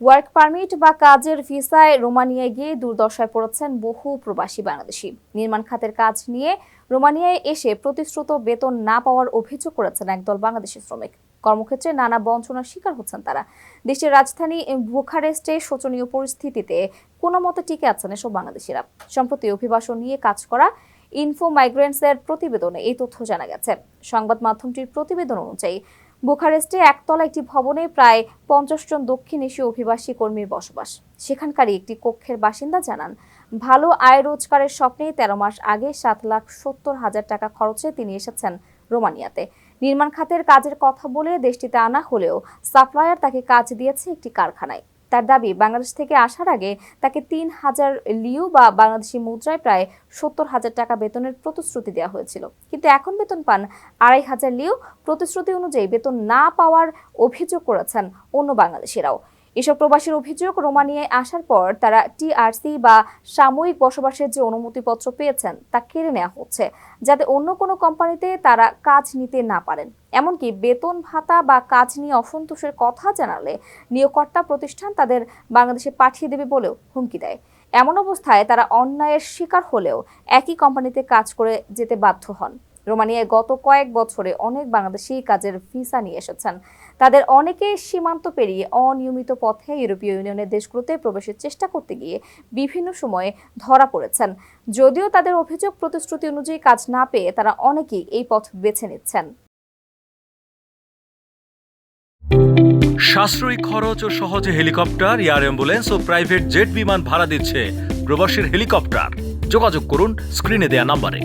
Work permit বা কাজের ভিসায় রোমানিয়ায় গিয়ে দুর্দশায় পড়েছেন বহু প্রবাসী বাংলাদেশি। নির্মাণ খাতের কাজ নিয়ে রোমানিয়ায় এসে প্রতিশ্রুত বেতন না পাওয়ার অভিযোগ করেছেন একদল বাংলাদেশি শ্রমিক। কর্মক্ষেত্রে নানা বঞ্চনার শিকার হচ্ছেন তারা। দেশের রাজধানী বুখারেস্টে শোচনীয় পরিস্থিতিতে কোনো মতে টিকে আছেন এসব বাংলাদেশিরা। সম্প্রতি অভিবাসন নিয়ে কাজ করা ইনফো মাইগ্রেন্টসের প্রতিবেদনে এই তথ্য জানা গেছে। সংবাদ মাধ্যমটির প্রতিবেদন অনুযায়ী বুখারেস্টে একতলা একটি ভবনে প্রায় পঞ্চাশ জন দক্ষিণ এশীয় অভিবাসী কর্মীর বসবাস। সেখানকারই একটি কক্ষের বাসিন্দা জানান, ভালো আয় রোজগারের স্বপ্নে তেরো মাস আগে সাত লাখ সত্তর হাজার টাকা খরচে তিনি এসেছেন রোমানিয়াতে। নির্মাণ খাতের কাজের কথা বলে দেশটিতে আনা হলেও সাপ্লায়ার তাকে কাজ দিয়েছে একটি কারখানায়। তার দাবি, বাংলাদেশ থেকে আসার আগে তাকে তিন হাজার লিও বা বাংলাদেশি মুদ্রায় প্রায় সত্তর হাজার টাকা বেতনের প্রতিশ্রুতি দেওয়া হয়েছিল। কিন্তু এখন বেতন পান আড়াই হাজার লিও প্রতিশ্রুতি অনুযায়ী বেতন না পাওয়ার অভিযোগ করেছেন অন্য বাংলাদেশিরাও। এসব প্রবাসীর অভিযোগ রোমানিয়ায় আসার পর তারা টিআরসি বা সাময়িক বসবাসের যে অনুমতিপত্র পেয়েছেন তা কেড়ে নেওয়া হচ্ছে, যাতে অন্য কোনো কোম্পানিতে তারা কাজ নিতে না পারেন। এমনকি বেতন ভাতা বা কাজ নিয়ে অসন্তোষের কথা জানালে নিয়োগকর্তা প্রতিষ্ঠান তাদের বাংলাদেশে পাঠিয়ে দেবে বলেও হুমকি দেয়। এমন অবস্থায় তারা অন্যায়ের শিকার হলেও একই কোম্পানিতে কাজ করে যেতে বাধ্য হন। রোমানিয়ায় গত কয়েক বছরে অনেক বাংলাদেশি কাজের ভিসা নিয়ে এসেছেন। তাদের অনেকে সীমান্ত পেরিয়ে অনিয়মিত পথে ইউরোপীয় ইউনিয়নের দেশগুলোতে প্রবেশের চেষ্টা করতে গিয়ে বিভিন্ন সময়ে ধরা পড়েছেন। যদিও তাদের অভিযোগ প্রতিশ্রুতি অনুযায়ী কাজ না পেয়ে তারা অনেকেই এই পথ বেছে নিচ্ছেন। সাশ্রয়ী খরচ ও সহজে হেলিকপ্টার, এয়ার অ্যাম্বুলেন্স ও প্রাইভেট জেট বিমান ভাড়া দিচ্ছে প্রবাসীর হেলিকপ্টার। যোগাযোগ করুন স্ক্রিনে দেয়া নাম্বারে।